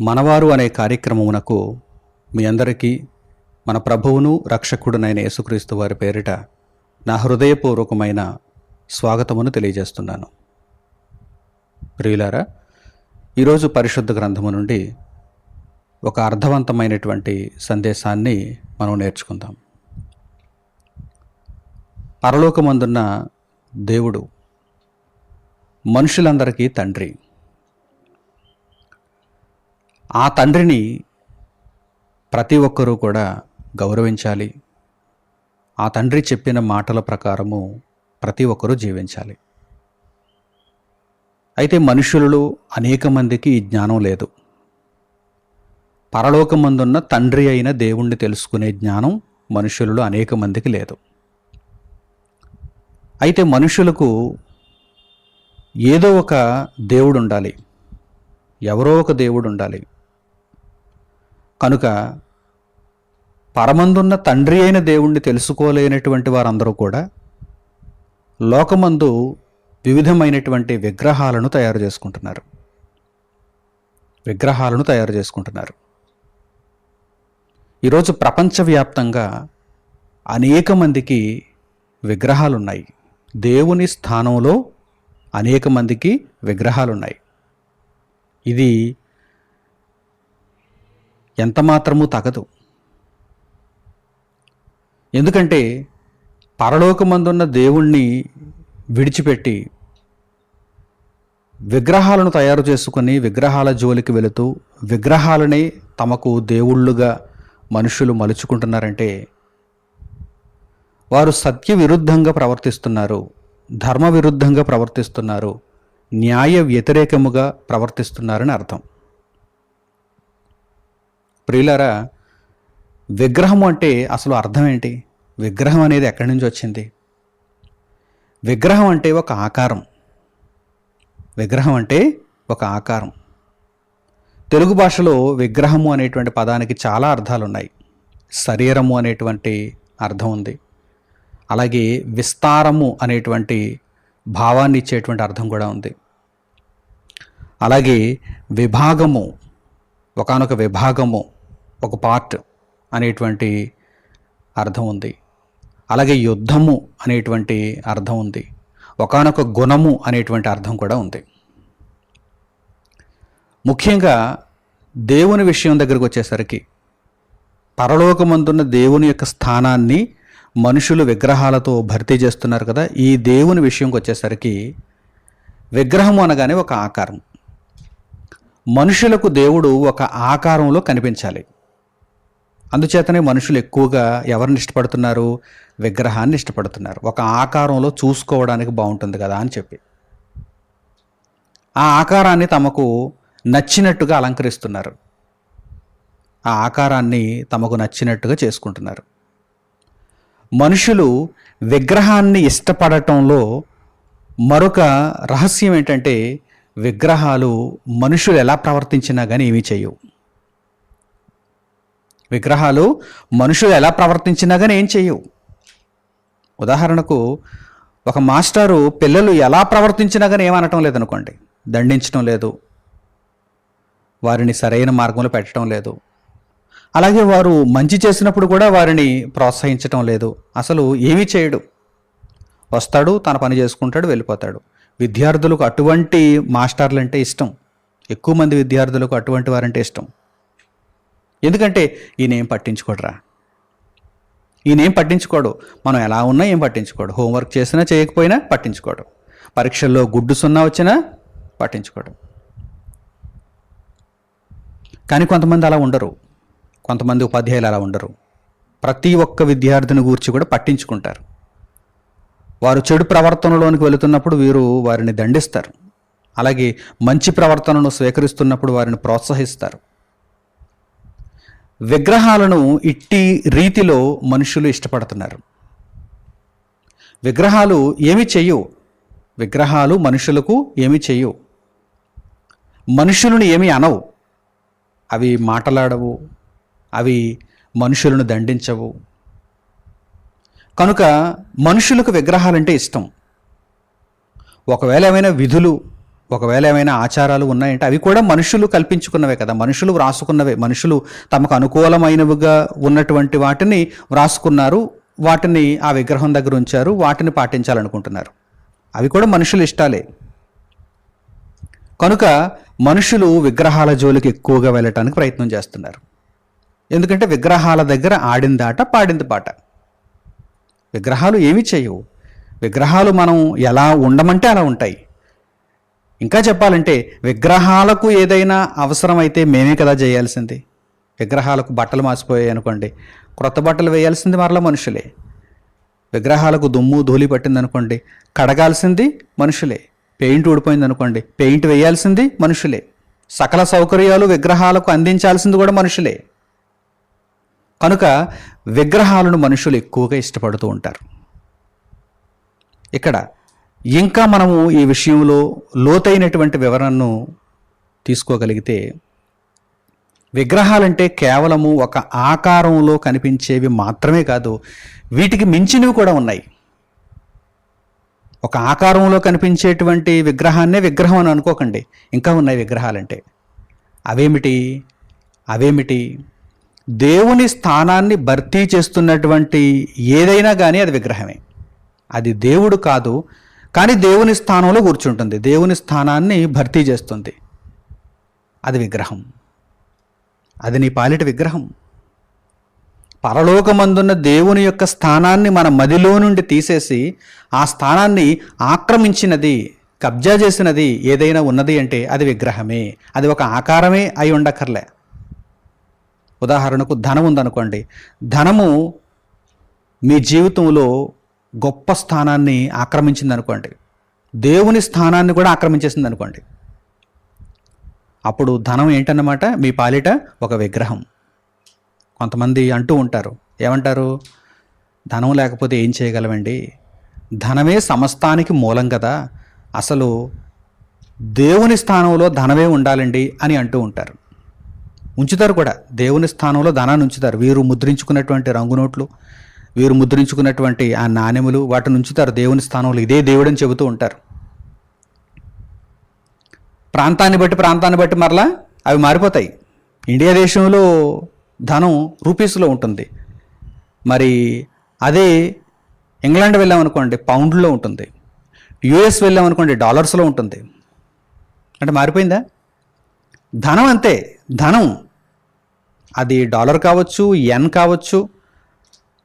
మనవారు అనే కార్యక్రమమునకు మీ అందరికీ మన ప్రభువును రక్షకుడునైన యేసుక్రీస్తు వారి పేరిట నా హృదయపూర్వకమైన స్వాగతమును తెలియజేస్తున్నాను. ప్రియులారా ఈరోజు పరిశుద్ధ గ్రంథము నుండి ఒక అర్థవంతమైనటువంటి సందేశాన్ని మనం నేర్చుకుందాం. పరలోకమందున్న దేవుడు మనుషులందరికీ తండ్రి. ఆ తండ్రిని ప్రతి ఒక్కరూ కూడా గౌరవించాలి. ఆ తండ్రి చెప్పిన మాటల ప్రకారము ప్రతి ఒక్కరూ జీవించాలి. అయితే మనుషులలో అనేక మందికి ఈ జ్ఞానం లేదు. పరలోకమందున్న తండ్రి అయిన దేవుణ్ణి తెలుసుకునే జ్ఞానం మనుషులలో అనేక మందికి లేదు. అయితే మనుషులకు ఏదో ఒక దేవుడు ఉండాలి ఎవరో ఒక దేవుడు ఉండాలి కనుక పరమందున్న తండ్రి అయిన దేవుణ్ణి తెలుసుకోలేనటువంటి వారందరూ కూడా లోకమందు వివిధమైనటువంటి విగ్రహాలను తయారు చేసుకుంటున్నారు. విగ్రహాలను తయారు చేసుకుంటున్నారు. ఈరోజు ప్రపంచవ్యాప్తంగా అనేక మందికి విగ్రహాలు ఉన్నాయి దేవుని స్థానంలో అనేక మందికి విగ్రహాలు ఉన్నాయి ఇది ఎంత మాత్రమూ తగదు. ఎందుకంటే పరలోకమందున్న దేవుణ్ణి విడిచిపెట్టి విగ్రహాలను తయారు చేసుకుని విగ్రహాల జోలికి వెళుతూ విగ్రహాలనే తమకు దేవుళ్ళుగా మనుషులు మలుచుకుంటున్నారంటే వారు సత్య విరుద్ధంగా ప్రవర్తిస్తున్నారు. ధర్మ విరుద్ధంగా ప్రవర్తిస్తున్నారు. న్యాయ వ్యతిరేకముగా ప్రవర్తిస్తున్నారని అర్థం. ప్రియులారా విగ్రహం అంటే అసలు అర్థం ఏంటి? విగ్రహం అనేది ఎక్కడి నుంచి వచ్చింది? విగ్రహం అంటే ఒక ఆకారం. విగ్రహం అంటే ఒక ఆకారం. తెలుగు భాషలో విగ్రహము అనేటువంటి పదానికి చాలా అర్థాలు ఉన్నాయి శరీరము అనేటువంటి అర్థం ఉంది. అలాగే విస్తారము అనేటువంటి భావాన్ని ఇచ్చేటువంటి అర్థం కూడా ఉంది. అలాగే విభాగము ఒకనొక విభాగము ఒక పార్ట్ అనేటువంటి అర్థం ఉంది. అలాగే యుద్ధము అనేటువంటి అర్థం ఉంది. ఒకనొక గుణము అనేటువంటి అర్థం కూడా ఉంది. ముఖ్యంగా దేవుని విషయం దగ్గరకు వచ్చేసరికి పరలోకమందున్న దేవుని యొక్క స్థానాన్ని మనుషులు విగ్రహాలతో భర్తీ చేస్తున్నారు కదా ఈ దేవుని విషయంకి వచ్చేసరికి విగ్రహం అనగానే ఒక ఆకారం. మనుషులకు దేవుడు ఒక ఆకారంలో కనిపించాలి. అందుచేతనే మనుషులు ఎక్కువగా ఎవరిని ఇష్టపడుతున్నారు? విగ్రహాన్ని ఇష్టపడుతున్నారు. ఒక ఆకారంలో చూసుకోవడానికి బాగుంటుంది కదా అని చెప్పి. ఆ ఆకారాన్ని తమకు నచ్చినట్టుగా అలంకరిస్తున్నారు. ఆ ఆకారాన్ని తమకు నచ్చినట్టుగా చేసుకుంటున్నారు. మనుషులు విగ్రహాన్ని ఇష్టపడటంలో మరొక రహస్యం ఏంటంటే విగ్రహాలు మనుషులు ఎలా ప్రవర్తించినా కానీ ఏమీ చేయవు. విగ్రహాలు మనుషులు ఎలా ప్రవర్తించినా కానీ ఏం చేయవు. ఉదాహరణకు ఒక మాస్టారు పిల్లలు ఎలా ప్రవర్తించినా కానీ ఏమనటం లేదనుకోండి దండించడం లేదు. వారిని సరైన మార్గంలో పెట్టడం లేదు. అలాగే వారు మంచి చేసినప్పుడు కూడా వారిని ప్రోత్సహించటం లేదు. అసలు ఏమీ చేయడు. వస్తాడు తన పని చేసుకుంటాడు వెళ్ళిపోతాడు. విద్యార్థులకు అటువంటి మాస్టర్లు అంటే ఇష్టం. ఎక్కువ మంది విద్యార్థులకు అటువంటి వారంటే ఇష్టం. ఎందుకంటే ఈయనేం పట్టించుకోడరా? ఈయనేం పట్టించుకోడు. మనం ఎలా ఉన్నా ఏం పట్టించుకోడు. హోంవర్క్ చేసినా చేయకపోయినా పట్టించుకోడు. పరీక్షల్లో గుడ్డు సున్నా వచ్చినా పట్టించుకోడు. కానీ కొంతమంది అలా ఉండరు. కొంతమంది ఉపాధ్యాయులు అలా ఉండరు. ప్రతి ఒక్క విద్యార్థిని గూర్చి కూడా పట్టించుకుంటారు. వారు చెడు ప్రవర్తనలోనికి వెళుతున్నప్పుడు వీరు వారిని దండిస్తారు. అలాగే మంచి ప్రవర్తనను స్వీకరిస్తున్నప్పుడు వారిని ప్రోత్సహిస్తారు. విగ్రహాలను ఇట్టి రీతిలో మనుషులు ఇష్టపడుతున్నారు. విగ్రహాలు ఏమి చేయవు విగ్రహాలు మనుషులకు ఏమి చేయవు మనుషులను ఏమి అనవు. అవి మాటలాడవు అవి మనుషులను దండించవు. కనుక మనుషులకు విగ్రహాలంటే ఇష్టం. ఒకవేళ ఏమైనా విధులు ఒకవేళ ఏమైనా ఆచారాలు ఉన్నాయంటే అవి కూడా మనుషులు కల్పించుకున్నవే కదా. మనుషులు వ్రాసుకున్నవే. మనుషులు తమకు అనుకూలమైనవిగా ఉన్నటువంటి వాటిని వ్రాసుకున్నారు. వాటిని ఆ విగ్రహం దగ్గర ఉంచారు. వాటిని పాటించాలనుకుంటున్నారు. అవి కూడా మనుషుల ఇష్టాలే. కనుక మనుషులు విగ్రహాల జోలికి ఎక్కువగా వెళ్ళటానికి ప్రయత్నం చేస్తున్నారు. ఎందుకంటే విగ్రహాల దగ్గర ఆడిందాట పాడింది పాట. విగ్రహాలు ఏమి చేయవు. విగ్రహాలు మనం ఎలా ఉండమంటే అలా ఉంటాయి. ఇంకా చెప్పాలంటే విగ్రహాలకు ఏదైనా అవసరమైతే మేమే కదా చేయాల్సింది. విగ్రహాలకు బట్టలు మాసిపోయాయి అనుకోండి క్రొత్త బట్టలు వేయాల్సింది మరలా మనుషులే. విగ్రహాలకు దుమ్ము ధూళి పట్టింది అనుకోండి కడగాల్సింది మనుషులే. పెయింట్ ఊడిపోయింది అనుకోండి పెయింట్ వేయాల్సింది మనుషులే. సకల సౌకర్యాలు విగ్రహాలకు అందించాల్సింది కూడా మనుషులే. కనుక విగ్రహాలను మనుషులు ఎక్కువగా ఇష్టపడుతూ ఉంటారు. ఇక్కడ ఇంకా మనము ఈ విషయంలో లోతైనటువంటి వివరణను తీసుకోగలిగితే విగ్రహాలంటే కేవలము ఒక ఆకారంలో కనిపించేవి మాత్రమే కాదు వీటికి మించినవి కూడా ఉన్నాయి. ఒక ఆకారంలో కనిపించేటువంటి విగ్రహాన్నే విగ్రహం అని అనుకోకండి. ఇంకా ఉన్నాయి విగ్రహాలంటే. అవేమిటి? అవేమిటి? దేవుని స్థానాన్ని భర్తీ చేస్తున్నటువంటి ఏదైనా కానీ అది విగ్రహమే. అది దేవుడు కాదు కానీ దేవుని స్థానంలో కూర్చుంటుంది. దేవుని స్థానాన్ని భర్తీ చేస్తుంది. అది విగ్రహం. అది నీ పాలిట విగ్రహం. పరలోకమందున్న దేవుని యొక్క స్థానాన్ని మన మదిలో నుండి తీసేసి ఆ స్థానాన్ని ఆక్రమించినది కబ్జా చేసినది ఏదైనా ఉన్నది అంటే అది విగ్రహమే. అది ఒక ఆకారమే అయి ఉండక్కర్లే. ఉదాహరణకు ధనం ఉందనుకోండి ధనము మీ జీవితంలో గొప్ప స్థానాన్ని ఆక్రమించింది అనుకోండి దేవుని స్థానాన్ని కూడా ఆక్రమించేసింది అనుకోండి అప్పుడు ధనం ఏంటన్నమాట? మీ పాలిట ఒక విగ్రహం. కొంతమంది అంటూ ఉంటారు. ఏమంటారు? ధనం లేకపోతే ఏం చేయగలమండి? ధనమే సమస్తానికి మూలం కదా. అసలు దేవుని స్థానంలో ధనమే ఉండాలండి అని అంటూ ఉంటారు. ఉంచుతారు కూడా. దేవుని స్థానంలో ధనాన్ని ఉంచుతారు. వీరు ముద్రించుకున్నటువంటి రంగు నోట్లు వీరు ముద్రించుకున్నటువంటి ఆ నాణెములు వాటిని ఉంచుతారు. దేవుని స్థానంలో ఇదే దేవుడని చెబుతూ ఉంటారు. ప్రాంతాన్ని బట్టి ప్రాంతాన్ని బట్టి మరలా అవి మారిపోతాయి. ఇండియా దేశంలో ధనం రూపీస్లో ఉంటుంది. మరి అదే ఇంగ్లాండ్ వెళ్ళామనుకోండి పౌండ్లో ఉంటుంది. యుఎస్ వెళ్ళామనుకోండి డాలర్స్లో ఉంటుంది. అంటే మారిపోయిందా? ధనం అంతే. ధనం. అది డాలర్ కావచ్చు ఎన్ కావచ్చు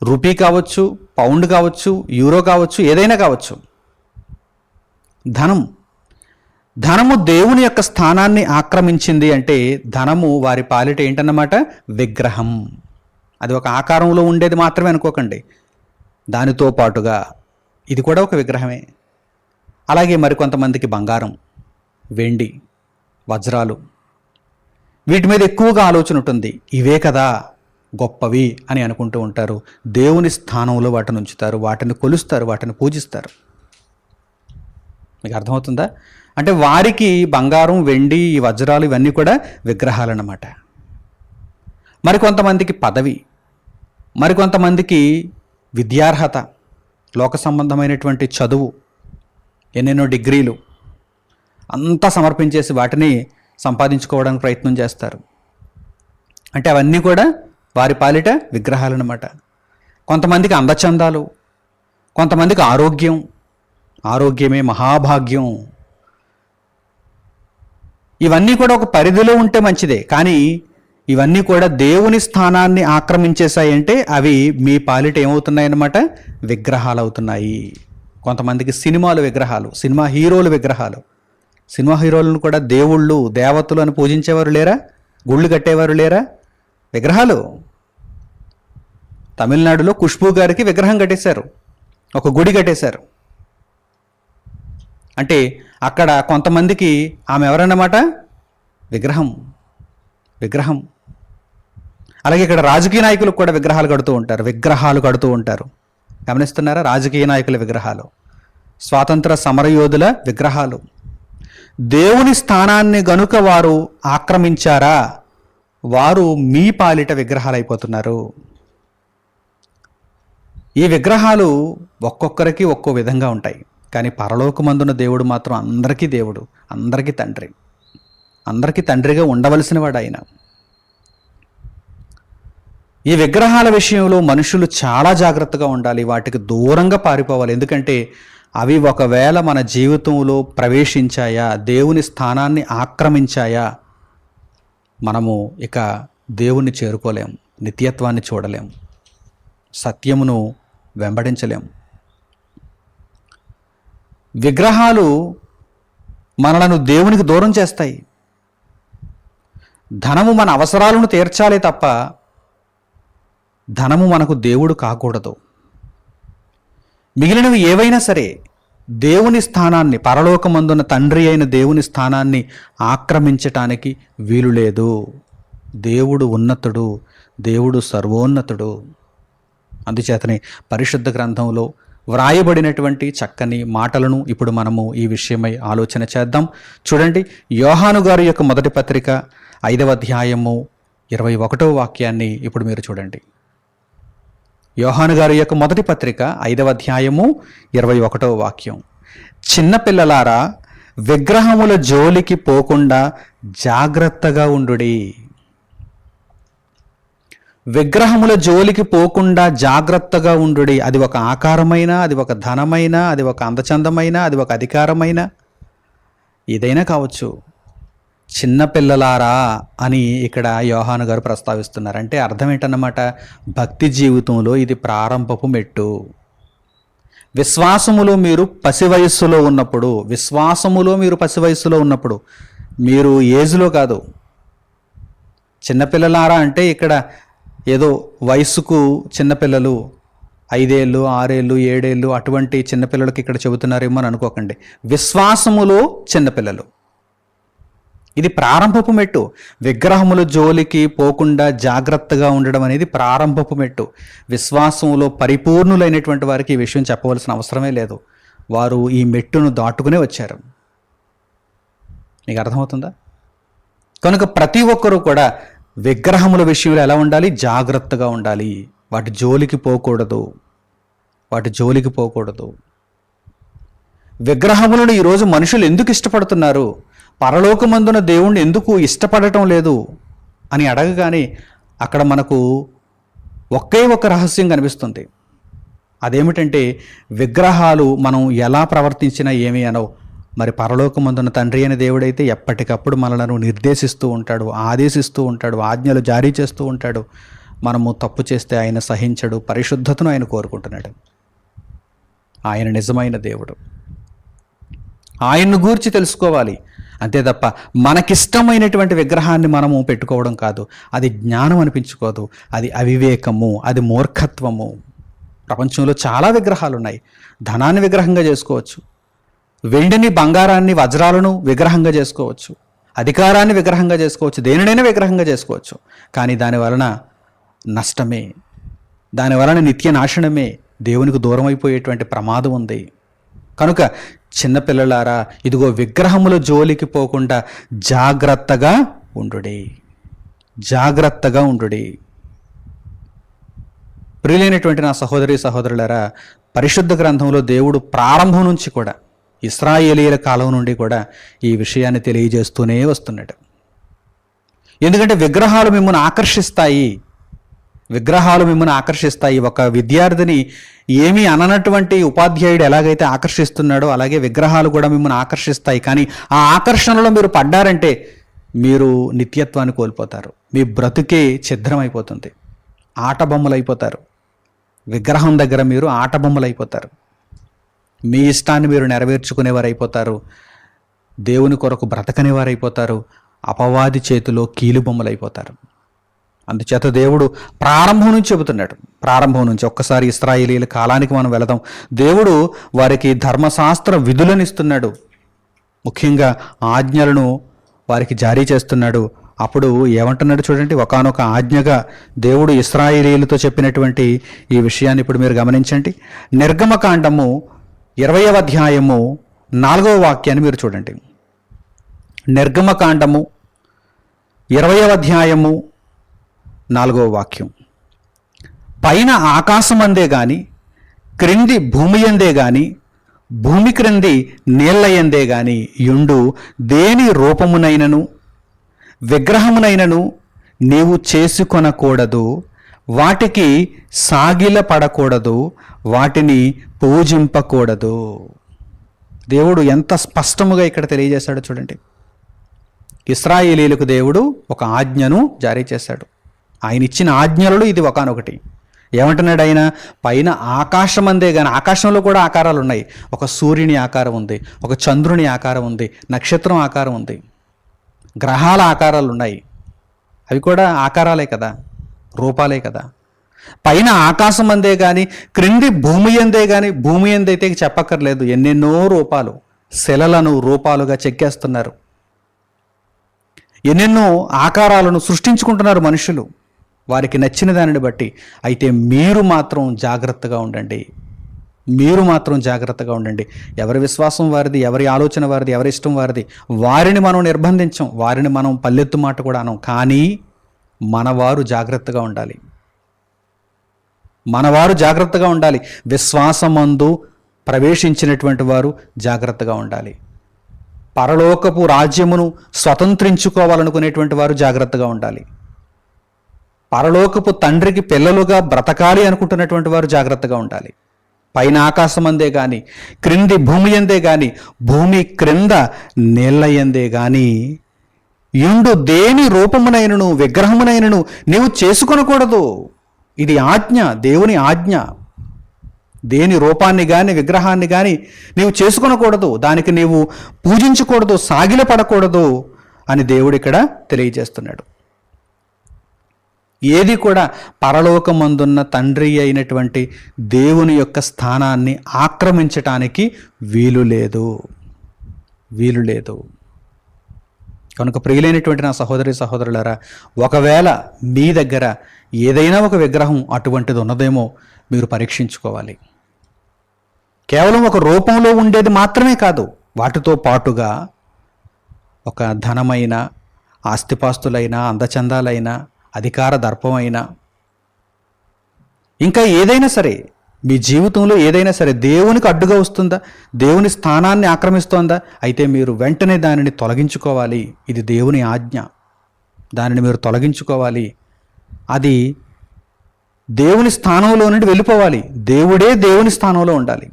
రూపీ కావచ్చు పౌండ్ కావచ్చు యూరో కావచ్చు ఏదైనా కావచ్చు. ధనం. ధనము దేవుని యొక్క స్థానాన్ని ఆక్రమించింది అంటే ధనము వారి పాలిట ఏంటన్నమాట? విగ్రహం. అది ఒక ఆకారంలో ఉండేది మాత్రమే అనుకోకండి. దానితో పాటుగా ఇది కూడా ఒక విగ్రహమే. అలాగే మరికొంతమందికి బంగారం వెండి వజ్రాలు. వీటి మీద ఎక్కువగా ఆలోచన ఉంటుంది. ఇవే కదా గొప్పవి అని అనుకుంటూ ఉంటారు. దేవుని స్థానంలో వాటిని ఉంచుతారు. వాటిని కొలుస్తారు. వాటిని పూజిస్తారు. మీకు అర్థమవుతుందా? అంటే వారికి బంగారం వెండి ఈ వజ్రాలు ఇవన్నీ కూడా విగ్రహాలన్నమాట. మరికొంతమందికి పదవి మరికొంతమందికి విద్యార్హత లోక సంబంధమైనటువంటి చదువు ఎన్నెన్నో డిగ్రీలు అంతా సమర్పించేసి వాటిని సంపాదించుకోవడానికి ప్రయత్నం చేస్తారు. అంటే అవన్నీ కూడా వారి పాలిట విగ్రహాలన్నమాట. కొంతమందికి అందచందాలు కొంతమందికి ఆరోగ్యం ఆరోగ్యమే మహాభాగ్యం. ఇవన్నీ కూడా ఒక పరిధిలో ఉంటే మంచిదే కానీ ఇవన్నీ కూడా దేవుని స్థానాన్ని ఆక్రమించేశాయంటే అవి మీ పాలిట ఏమవుతున్నాయన్నమాట? విగ్రహాలు అవుతున్నాయి కొంతమందికి సినిమాలు విగ్రహాలు సినిమా హీరోలు విగ్రహాలు. సినిమా హీరోలను కూడా దేవుళ్ళు దేవతలు అని పూజించేవారు లేరా? గుళ్ళు కట్టేవారు లేరా? విగ్రహాలు? తమిళనాడులో ఖుష్బూ గారికి విగ్రహం కట్టేశారు. ఒక గుడి కట్టేశారు. అంటే అక్కడ కొంతమందికి ఆమె ఎవరన్నమాట? విగ్రహం. విగ్రహం. అలాగే ఇక్కడ రాజకీయ నాయకులకు కూడా విగ్రహాలు కడుతూ ఉంటారు. విగ్రహాలు కడుతూ ఉంటారు. గమనిస్తున్నారా? రాజకీయ నాయకుల విగ్రహాలు. స్వాతంత్ర సమరయోధుల విగ్రహాలు. దేవుని స్థానాన్ని గనుక వారు ఆక్రమించారా వారు మీ పాలిట విగ్రహాలు అయిపోతున్నారు ఈ విగ్రహాలు ఒక్కొక్కరికి ఒక్కో విధంగా ఉంటాయి. కానీ పరలోకమందున దేవుడు మాత్రం అందరికీ దేవుడు అందరికీ తండ్రి అందరికీ తండ్రిగా ఉండవలసిన వాడు ఆయన ఈ విగ్రహాల విషయంలో మనుషులు చాలా జాగ్రత్తగా ఉండాలి వాటికి దూరంగా పారిపోవాలి. ఎందుకంటే అవి ఒకవేళ మన జీవితంలో ప్రవేశించాయా దేవుని స్థానాన్ని ఆక్రమించాయా మనము ఇక దేవుణ్ణి చేరుకోలేం నిత్యత్వాన్ని చూడలేం సత్యమును వెంబడించలేం. విగ్రహాలు మనలను దేవునికి దూరం చేస్తాయి. ధనము మన అవసరాలను తీర్చాలి తప్ప ధనము మనకు దేవుడు కాకూడదు. మిగిలినవి ఏవైనా సరే దేవుని స్థానాన్ని పరలోకమందున్న తండ్రి అయిన దేవుని స్థానాన్ని ఆక్రమించటానికి వీలు లేదు. దేవుడు ఉన్నతుడు దేవుడు సర్వోన్నతుడు. అందుచేతనే పరిశుద్ధ గ్రంథంలో వ్రాయబడినటువంటి చక్కని మాటలను ఇప్పుడు మనము ఈ విషయమై ఆలోచన చేద్దాం. చూడండి యోహాను గారి యొక్క మొదటి పత్రిక ఐదవ అధ్యాయము ఇరవై ఒకటో వాక్యాన్ని ఇప్పుడు మీరు చూడండి. యోహాను గారి యొక్క మొదటి పత్రిక ఐదవ అధ్యాయము ఇరవై ఒకటవ వాక్యం. చిన్నపిల్లలారా విగ్రహముల జోలికి పోకుండా జాగ్రత్తగా ఉండుడి. విగ్రహముల జోలికి పోకుండా జాగ్రత్తగా ఉండుడి. అది ఒక ఆకారమైన అది ఒక ధనమైన అది ఒక అందచందమైన అది ఒక అధికారమైన ఏదైనా కావచ్చు. చిన్నపిల్లలారా అని ఇక్కడ యోహాను గారు ప్రస్తావిస్తున్నారు. అంటే అర్థం ఏంటన్నమాట? భక్తి జీవితంలో ఇది ప్రారంభపు మెట్టు. విశ్వాసములో మీరు పసి వయస్సులో ఉన్నప్పుడు విశ్వాసములో మీరు పసి వయస్సులో ఉన్నప్పుడు మీరు ఏజ్లో కాదు. చిన్నపిల్లలారా అంటే ఇక్కడ ఏదో వయస్సుకు చిన్నపిల్లలు ఐదేళ్ళు ఆరేళ్ళు ఏడేళ్ళు అటువంటి చిన్నపిల్లలకి ఇక్కడ చెబుతున్నారేమో అని అనుకోకండి. విశ్వాసములో చిన్నపిల్లలు ఇది ప్రారంభపు మెట్టు. విగ్రహముల జోలికి పోకుండా జాగ్రత్తగా ఉండడం అనేది ప్రారంభపు మెట్టు. విశ్వాసంలో పరిపూర్ణులైనటువంటి వారికి ఈ విషయం చెప్పవలసిన అవసరమే లేదు. వారు ఈ మెట్టును దాటుకునే వచ్చారు. మీకు అర్థమవుతుందా? కనుక ప్రతి ఒక్కరూ కూడా విగ్రహముల విషయంలో ఎలా ఉండాలి? జాగ్రత్తగా ఉండాలి. వాటి జోలికి పోకూడదు. వాటి జోలికి పోకూడదు. విగ్రహములను ఈరోజు మనుషులు ఎందుకు ఇష్టపడుతున్నారు? పరలోకమందున దేవుణ్ణి ఎందుకు ఇష్టపడటం లేదు అని అడగగానే అక్కడ మనకు ఒకే ఒక రహస్యం కనిపిస్తుంది. అదేమిటంటే విగ్రహాలు మనం ఎలా ప్రవర్తించినా ఏమీ అనవు. మరి పరలోకమందున తండ్రి అయిన దేవుడైతే ఎప్పటికప్పుడు మనలను నిర్దేశిస్తూ ఉంటాడు ఆదేశిస్తూ ఉంటాడు ఆజ్ఞలు జారీ చేస్తూ ఉంటాడు. మనము తప్పు చేస్తే ఆయన సహించడు పరిశుద్ధతను ఆయన కోరుకుంటున్నాడు. ఆయన నిజమైన దేవుడు. ఆయన్ను గూర్చి తెలుసుకోవాలి. అంతే తప్ప మనకిష్టమైనటువంటి విగ్రహాన్ని మనము పెట్టుకోవడం కాదు. అది జ్ఞానం అనిపించుకోదు. అది అవివేకము. అది మూర్ఖత్వము. ప్రపంచంలో చాలా విగ్రహాలు ఉన్నాయి ధనాన్ని విగ్రహంగా చేసుకోవచ్చు. వెండిని బంగారాన్ని వజ్రాలను విగ్రహంగా చేసుకోవచ్చు. అధికారాన్ని విగ్రహంగా చేసుకోవచ్చు. దేనినైనా విగ్రహంగా చేసుకోవచ్చు. కానీ దాని వలన నష్టమే. దాని వలన నిత్య నాశనమే దేవునికి దూరం అయిపోయేటువంటి ప్రమాదం ఉంది. కనుక చిన్నపిల్లలారా ఇదిగో విగ్రహముల జోలికి పోకుండా జాగ్రత్తగా ఉండుడి. జాగ్రత్తగా ఉండుడి. ప్రియులైనటువంటి నా సహోదరి సహోదరులారా పరిశుద్ధ గ్రంథంలో దేవుడు ప్రారంభం నుంచి కూడా ఇస్రాయేలీల కాలం నుండి కూడా ఈ విషయాన్ని తెలియజేస్తూనే వస్తున్నాడు. ఎందుకంటే విగ్రహాలు మిమ్మల్ని ఆకర్షిస్తాయి. విగ్రహాలు మిమ్మల్ని ఆకర్షిస్తాయి. ఒక విద్యార్థిని ఏమీ అననటువంటి ఉపాధ్యాయుడు ఎలాగైతే ఆకర్షిస్తున్నాడో అలాగే విగ్రహాలు కూడా మిమ్మల్ని ఆకర్షిస్తాయి. కానీ ఆ ఆకర్షణలో మీరు పడ్డారంటే మీరు నిత్యత్వాన్ని కోల్పోతారు. మీ బ్రతుకే ఛిద్రమైపోతుంది. ఆట బొమ్మలైపోతారు. విగ్రహం దగ్గర మీరు ఆట బొమ్మలైపోతారు. మీ ఇష్టాన్ని మీరు నెరవేర్చుకునేవారు అయిపోతారు దేవుని కొరకు బ్రతకనేవారైపోతారు. అపవాది చేతిలో కీలుబొమ్మలు అయిపోతారు అందుచేత దేవుడు ప్రారంభం నుంచి చెబుతున్నాడు. ప్రారంభం నుంచి ఒక్కసారి ఇస్రాయేలీల కాలానికి మనం వెళదాం. దేవుడు వారికి ధర్మశాస్త్ర విధులను ఇస్తున్నాడు. ముఖ్యంగా ఆజ్ఞలను వారికి జారీ చేస్తున్నాడు. అప్పుడు ఏమంటున్నాడు చూడండి ఒకానొక ఆజ్ఞగా దేవుడు ఇస్రాయేలీలతో చెప్పినటువంటి ఈ విషయాన్ని ఇప్పుడు మీరు గమనించండి. నిర్గమకాండము ఇరవయవ అధ్యాయము నాలుగవ వాక్యాన్ని మీరు చూడండి. నిర్గమకాండము ఇరవయవ అధ్యాయము నాలుగవ వాక్యం. పైన ఆకాశమందే గాని క్రింది భూమి అందే గాని భూమి క్రింది నీళ్ళయందే గాని యుండు దేని రూపమునైనను విగ్రహమునైనను నీవు చేసుకొనకూడదు వాటికి సాగిల పడకూడదు వాటిని పూజింపకూడదు. దేవుడు ఎంత స్పష్టముగా ఇక్కడ తెలియజేశాడో చూడండి. ఇస్రాయేలీలకు దేవుడు ఒక ఆజ్ఞను జారీ చేశాడు. ఆయన ఇచ్చిన ఆజ్ఞలలో ఇది ఒకనొకటి. ఏమంటున్నాడు ఆయన? పైన ఆకాశం అందే కానీ ఆకాశంలో కూడా ఆకారాలు ఉన్నాయి. ఒక సూర్యుని ఆకారం ఉంది ఒక చంద్రుని ఆకారం ఉంది నక్షత్రం ఆకారం ఉంది. గ్రహాల ఆకారాలు ఉన్నాయి. అవి కూడా ఆకారాలే కదా రూపాలే కదా. పైన ఆకాశం అందే కానీ క్రింది భూమి అందే కానీ భూమి అందైతే చెప్పక్కర్లేదు. ఎన్నెన్నో రూపాలు శిలలను రూపాలుగా చెక్కేస్తున్నారు. ఎన్నెన్నో ఆకారాలను సృష్టించుకుంటున్నారు మనుషులు. వారికి నచ్చిన దానిని బట్టి. అయితే మీరు మాత్రం జాగ్రత్తగా ఉండండి. మీరు మాత్రం జాగ్రత్తగా ఉండండి. ఎవరి విశ్వాసం వారిది ఎవరి ఆలోచన వారిది ఎవరి ఇష్టం వారిది వారిని మనం నిర్బంధించం వారిని మనం పల్లెత్తు మాట కూడా అనం. కానీ మనవారు జాగ్రత్తగా ఉండాలి. మనవారు జాగ్రత్తగా ఉండాలి. విశ్వాసమందు ప్రవేశించినటువంటి వారు జాగ్రత్తగా ఉండాలి. పరలోకపు రాజ్యమును స్వతంత్రించుకోవాలనుకునేటువంటి వారు జాగ్రత్తగా ఉండాలి. పరలోకపు తండ్రికి పిల్లలుగా బ్రతకాలి అనుకుంటున్నటువంటి వారు జాగ్రత్తగా ఉండాలి. పైన ఆకాశం అందే కానీ క్రింది భూమి ఎందే కానీ భూమి క్రింద నీళ్ళ ఎందే ఎండు దేని రూపమునైనను విగ్రహమునైనను నీవు చేసుకొనకూడదు. ఇది ఆజ్ఞ దేవుని ఆజ్ఞ. దేని రూపాన్ని కానీ విగ్రహాన్ని కానీ నీవు చేసుకొనకూడదు. దానికి నీవు పూజించకూడదు సాగిలపడకూడదు అని దేవుడు ఇక్కడ తెలియజేస్తున్నాడు. ఏది కూడా పరలోకమందున్న తండ్రి అయినటువంటి దేవుని యొక్క స్థానాన్ని ఆక్రమించటానికి వీలు లేదు. వీలు లేదు. కనుక ప్రియులైనటువంటి నా సహోదరి సహోదరులరా ఒకవేళ మీ దగ్గర ఏదైనా ఒక విగ్రహం అటువంటిది ఉన్నదేమో మీరు పరీక్షించుకోవాలి. కేవలం ఒక రూపంలో ఉండేది మాత్రమే కాదు వాటితో పాటుగా ఒక ధనమైన ఆస్తిపాస్తులైన అందచందాలైన అధికార దర్పమైనా. ఇంకా ఏదైనా సరే మీ జీవితంలో ఏదైనా సరే దేవునికి అడ్డుగా వస్తుందా? దేవుని స్థానాన్ని ఆక్రమిస్తోందా? అయితే మీరు వెంటనే దానిని తొలగించుకోవాలి. ఇది దేవుని ఆజ్ఞ. దానిని మీరు తొలగించుకోవాలి. అది దేవుని స్థానంలో నుండి వెళ్ళిపోవాలి. దేవుడే దేవుని స్థానంలో ఉండాలి.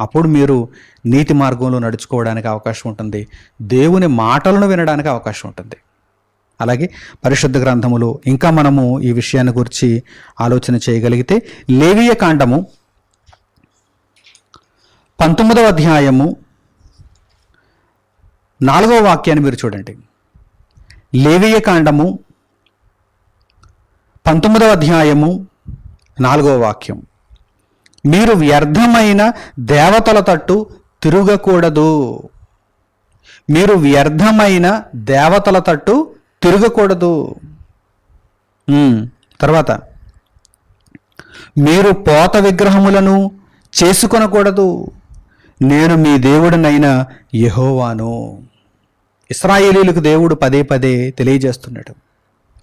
అప్పుడు మీరు నీతి మార్గంలో నడుచుకోవడానికి అవకాశం ఉంటుంది. దేవుని మాటలను వినడానికి అవకాశం ఉంటుంది. అలాగే పరిశుద్ధ గ్రంథములో ఇంకా మనము ఈ విషయాన్ని గురించి ఆలోచన చేయగలిగితే లేవియ కాండము పంతొమ్మిదవ అధ్యాయము నాలుగవ వాక్యాన్ని మీరు చూడండి. లేవియ కాండము పంతొమ్మిదవ అధ్యాయము నాలుగవ వాక్యం. మీరు వ్యర్థమైన దేవతల తట్టు తిరగకూడదు. మీరు వ్యర్థమైన దేవతల తట్టు తిరగకూడదు. తర్వాత మీరు పోత విగ్రహములను చేసుకొనకూడదు. నేను మీ దేవుడినైన యెహోవాను. ఇస్రాయేలీలకు దేవుడు పదే పదే తెలియజేస్తున్నాడు.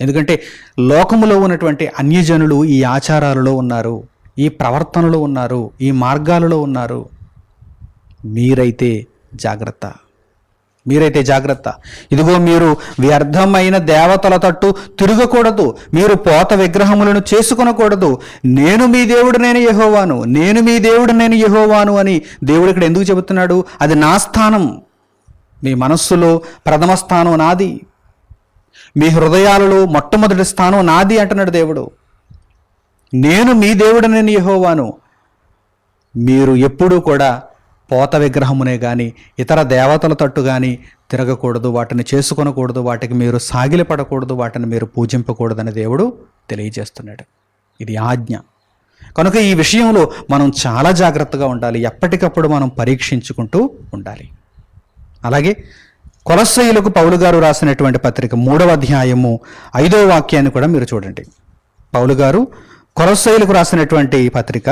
ఎందుకంటే లోకములో ఉన్నటువంటి అన్యజనులు ఈ ఆచారాలలో ఉన్నారు ఈ ప్రవర్తనలో ఉన్నారు ఈ మార్గాలలో ఉన్నారు. మీరైతే జాగ్రత్త. మీరైతే జాగ్రత్త. ఇదిగో మీరు వ్యర్థమైన దేవతల తట్టు తిరగకూడదు. మీరు పోత విగ్రహములను చేసుకునకూడదు. నేను మీ దేవుడు నేను యహోవాను. నేను మీ దేవుడు నేను యహోవాను అని దేవుడు ఇక్కడ ఎందుకు చెబుతున్నాడు? అది నా స్థానం. మీ మనస్సులో ప్రథమ స్థానం నాది. మీ హృదయాలలో మొట్టమొదటి స్థానం నాది అంటున్నాడు దేవుడు. నేను మీ దేవుడు నేను యహోవాను. మీరు ఎప్పుడూ కూడా పోత విగ్రహమునే కానీ ఇతర దేవతల తట్టు కానీ తిరగకూడదు వాటిని చేసుకొనకూడదు వాటికి మీరు సాగిలపడకూడదు వాటిని మీరు పూజింపకూడదని దేవుడు తెలియజేస్తున్నాడు. ఇది ఆజ్ఞ. కనుక ఈ విషయంలో మనం చాలా జాగ్రత్తగా ఉండాలి. ఎప్పటికప్పుడు మనం పరీక్షించుకుంటూ ఉండాలి. అలాగే కొలస్సయులకు పౌలు గారు రాసినటువంటి పత్రిక మూడవ అధ్యాయము ఐదవ వాక్యాన్ని కూడా మీరు చూడండి. పౌలు గారు కొలస్సయులకు రాసినటువంటి పత్రిక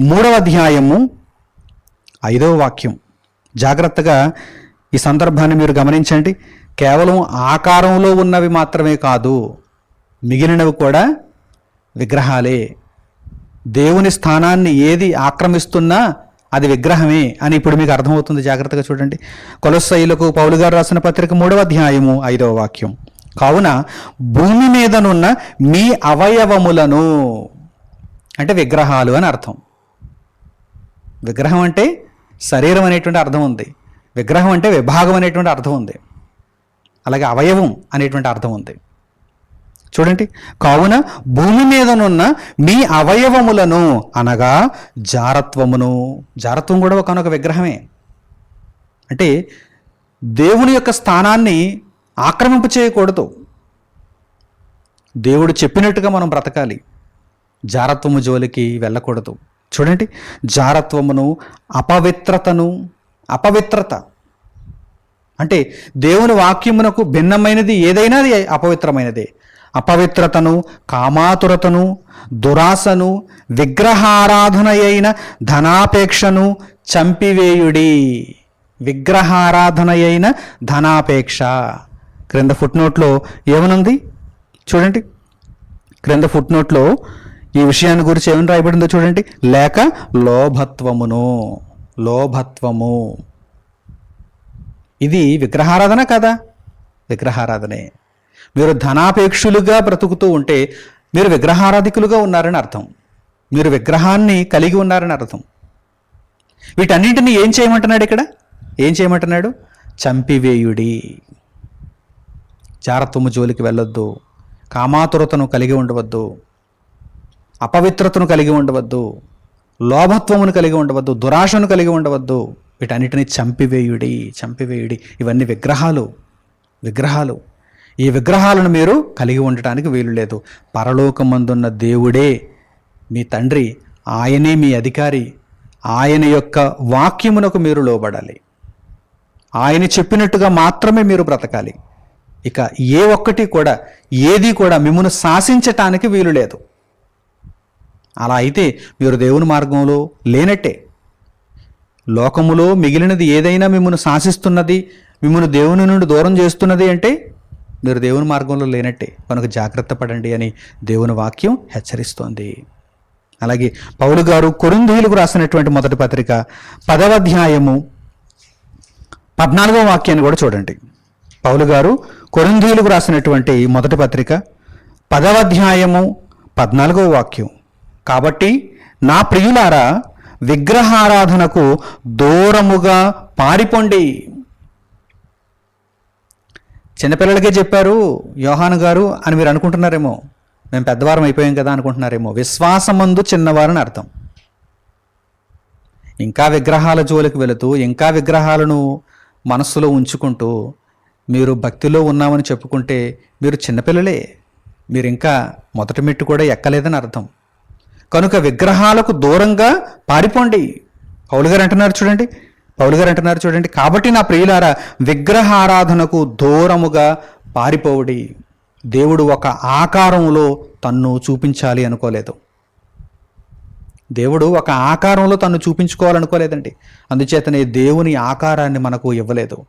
మూడవ అధ్యాయము ఐదవ వాక్యం. జాగ్రత్తగా ఈ సందర్భాన్ని మీరు గమనించండి. కేవలం ఆకారంలో ఉన్నవి మాత్రమే కాదు మిగిలినవి కూడా విగ్రహాలే. దేవుని స్థానాన్ని ఏది ఆక్రమిస్తున్నా అది విగ్రహమే అని ఇప్పుడు మీకు అర్థమవుతుంది. జాగ్రత్తగా చూడండి. కొలస్సైలకు పౌలు గారు రాసిన పత్రిక మూడవ అధ్యాయము ఐదవ వాక్యం. కావున భూమి మీదనున్న మీ అవయవములను అంటే విగ్రహాలు అని అర్థం. విగ్రహం అంటే శరీరం అనేటువంటి అర్థం ఉంది. విగ్రహం అంటే విభాగం అనేటువంటి అర్థం ఉంది. అలాగే అవయవం అనేటువంటి అర్థం ఉంది. చూడండి కావున భూమి మీదనున్న మీ అవయవములను అనగా జారత్వమును. జారత్వం కూడా ఒకనొక విగ్రహమే. అంటే దేవుని యొక్క స్థానాన్ని ఆక్రమింప చేయకూడదు. దేవుడు చెప్పినట్టుగా మనం బ్రతకాలి. జారత్వము జోలికి వెళ్ళకూడదు. చూడండి జారత్వమును అపవిత్రతను అపవిత్రత. అంటే దేవుని వాక్యమునకు భిన్నమైనది ఏదైనా అది అపవిత్రమైనదే. అపవిత్రతను కామాతురతను దురాశను విగ్రహారాధన అయిన ధనాపేక్షను చంపివేయుడి. విగ్రహారాధన అయిన ధనాపేక్ష. క్రింద ఫుట్నోట్లో ఏమనుంది? చూడండి క్రింద ఫుట్నోట్లో ఈ విషయాన్ని గురించి ఏమని రాయబడిందో చూడండి. లేక లోభత్వమును లోభత్వము. ఇది విగ్రహారాధన కదా? విగ్రహారాధనే. మీరు ధనాపేక్షులుగా బ్రతుకుతూ ఉంటే మీరు విగ్రహారాధికులుగా ఉన్నారని అర్థం. మీరు విగ్రహాన్ని కలిగి ఉన్నారని అర్థం. వీటన్నింటినీ ఏం చేయమంటున్నాడు ఇక్కడ? ఏం చేయమంటున్నాడు? చంపివేయుడి. జారత్వము జోలికి వెళ్ళొద్దు. కామాతురతను కలిగి ఉండవద్దు. అపవిత్రతను కలిగి ఉండవద్దు లోభత్వమును కలిగి ఉండవద్దు దురాశను కలిగి ఉండవద్దు. వీటన్నిటిని చంపివేయుడి చంపివేయుడి. ఇవన్నీ విగ్రహాలు విగ్రహాలు. ఈ విగ్రహాలను మీరు కలిగి ఉండటానికి వీలు లేదు. పరలోకమందున్న దేవుడే మీ తండ్రి ఆయనే మీ అధికారి. ఆయన యొక్క వాక్యమునకు మీరు లోబడాలి. ఆయన చెప్పినట్టుగా మాత్రమే మీరు బ్రతకాలి. ఇక ఏ ఒక్కటి కూడా ఏది కూడా మిమ్మల్ని శాసించటానికి వీలు లేదు. అలా అయితే మీరు దేవుని మార్గంలో లేనట్టే. లోకములో మిగిలినది ఏదైనా మిమ్మల్ని శాసిస్తున్నది మిమ్మల్ని దేవుని నుండి దూరం చేస్తున్నది అంటే మీరు దేవుని మార్గంలో లేనట్టే. కనుక జాగ్రత్త పడండి అని దేవుని వాక్యం హెచ్చరిస్తోంది. అలాగే పౌలు గారు కొరిందీయులకు రాసినటువంటి మొదటి పత్రిక పదవ అధ్యాయము పద్నాలుగో వాక్యాన్ని కూడా చూడండి. పౌలు గారు కొరిందీయులకు రాసినటువంటి మొదటి పత్రిక పదవ అధ్యాయము పద్నాలుగో వాక్యం. కాబట్టి నా ప్రియులారా విగ్రహారాధనకు దూరముగా పారిపోండి. చిన్నపిల్లలకే చెప్పారు యోహాను గారు అని మీరు అనుకుంటున్నారేమో. మేము పెద్దవారం అయిపోయాం కదా అనుకుంటున్నారేమో. విశ్వాసమందు చిన్నవారని అర్థం. ఇంకా విగ్రహాల జోలికి వెళుతూ ఇంకా విగ్రహాలను మనస్సులో ఉంచుకుంటూ మీరు భక్తిలో ఉన్నామని చెప్పుకుంటే మీరు చిన్నపిల్లలే. మీరు ఇంకా మొదటి మెట్టు కూడా ఎక్కలేదని అర్థం. కనుక విగ్రహాలకు దూరంగా పారిపోండి. పౌలు గారు అంటున్నారు చూడండి. పౌలు గారు అంటున్నారు చూడండి. కాబట్టి నా ప్రియులారా విగ్రహారాధనకు దూరముగా పారిపోవుడి. దేవుడు ఒక ఆకారంలో తన్ను చూపించాలి అనుకోలేదు. దేవుడు ఒక ఆకారంలో తన్ను చూపించుకోవాలనుకోలేదండి. అందుచేతనే దేవుని ఆకారాన్ని మనకు ఇవ్వలేదు.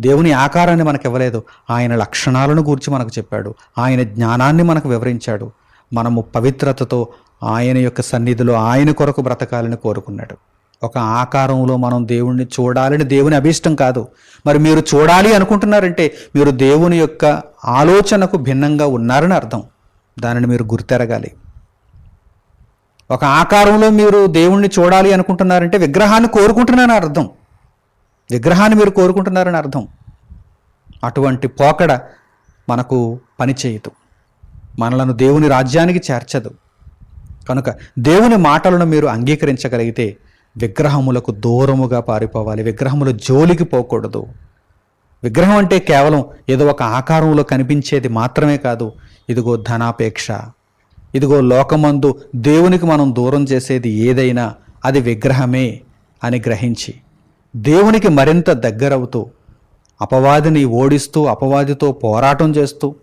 దేవుని ఆకారాన్ని మనకు ఇవ్వలేదు ఆయన లక్షణాలను గూర్చి మనకు చెప్పాడు. ఆయన జ్ఞానాన్ని మనకు వివరించాడు. మనము పవిత్రతతో ఆయన యొక్క సన్నిధిలో ఆయన కొరకు బ్రతకాలని కోరుకున్నాడు. ఒక ఆకారంలో మనం దేవుణ్ణి చూడాలని దేవుని అభీష్టం కాదు. మరి మీరు చూడాలి అనుకుంటున్నారంటే మీరు దేవుని యొక్క ఆలోచనకు భిన్నంగా ఉన్నారని అర్థం. దానిని మీరు గుర్తెరగాలి. ఒక ఆకారంలో మీరు దేవుణ్ణి చూడాలి అనుకుంటున్నారంటే విగ్రహాన్ని కోరుకుంటున్నారని అర్థం. విగ్రహాన్ని మీరు కోరుకుంటున్నారని అర్థం. అటువంటి పోకడ మనకు పనిచేయదు. మనలను దేవుని రాజ్యానికి చేర్చదు. కనుక దేవుని మాటలను మీరు అంగీకరించగలిగితే విగ్రహములకు దూరముగా పారిపోవాలి. విగ్రహముల జోలికి పోకూడదు. విగ్రహం అంటే కేవలం ఏదో ఒక ఆకారంలో కనిపించేది మాత్రమే కాదు ఇదిగో ధనాపేక్ష. ఇదిగో లోకమందు దేవునికి మనం దూరం చేసేది ఏదైనా అది విగ్రహమే అని గ్రహించి దేవునికి మరింత దగ్గరవుతూ అపవాదిని ఓడిస్తూ అపవాదితో పోరాటం చేస్తూ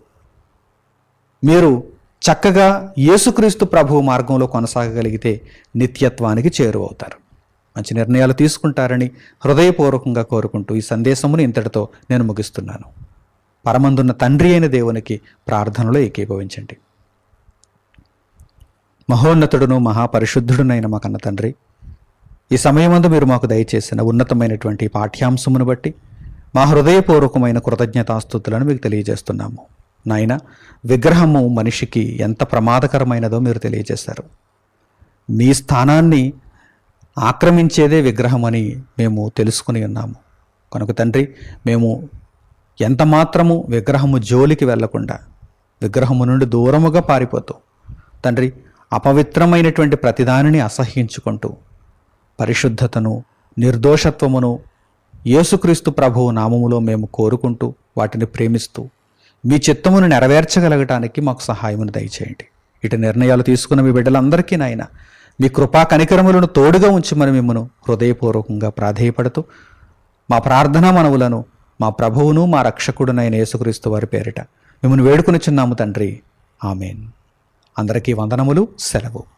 మీరు చక్కగా యేసుక్రీస్తు ప్రభు మార్గంలో కొనసాగగలిగితే నిత్యత్వానికి చేరువవుతారు. మంచి నిర్ణయాలు తీసుకుంటారని హృదయపూర్వకంగా కోరుకుంటూ ఈ సందేశమును ఇంతటితో నేను ముగిస్తున్నాను. పరమందున్న తండ్రి అయిన దేవునికి ప్రార్థనలో ఏకీభవించండి. మహోన్నతుడును మహాపరిశుద్ధుడునైన మా కన్న తండ్రి ఈ సమయమందు మీరు మాకు దయచేసిన ఉన్నతమైనటువంటి పాఠ్యాంశమును బట్టి మా హృదయపూర్వకమైన కృతజ్ఞతాస్థుతులను మీకు తెలియజేస్తున్నాము. నాయన విగ్రహము మనిషికి ఎంత ప్రమాదకరమైనదో మీరు తెలియజేశారు. మీ స్థానాన్ని ఆక్రమించేదే విగ్రహం అని మేము తెలుసుకుని ఉన్నాము. కనుక తండ్రి మేము ఎంత మాత్రము విగ్రహము జోలికి వెళ్ళకుండా విగ్రహము నుండి దూరముగా పారిపోతూ తండ్రి అపవిత్రమైనటువంటి ప్రతిదానిని అసహ్యించుకుంటూ పరిశుద్ధతను నిర్దోషత్వమును యేసుక్రీస్తు ప్రభువు నామములో మేము కోరుకుంటూ వాటిని ప్రేమిస్తూ మీ చిత్తమును నెరవేర్చగలగటానికి మాకు సహాయమును దయచేయండి. ఇటు నిర్ణయాలు తీసుకున్న మీ బిడ్డలందరికీ నాయన మీ కృపా కనికరములను తోడుగా ఉంచమని మిమ్మను హృదయపూర్వకంగా ప్రాధేయపడుతూ మా ప్రార్థనా మనవులను మా ప్రభువును మా రక్షకుడునైన యేసుక్రీస్తు వారి పేరిట మిమ్మల్ని వేడుకొనిచున్నాము తండ్రి. ఆమెన్. అందరికీ వందనములు సెలవు.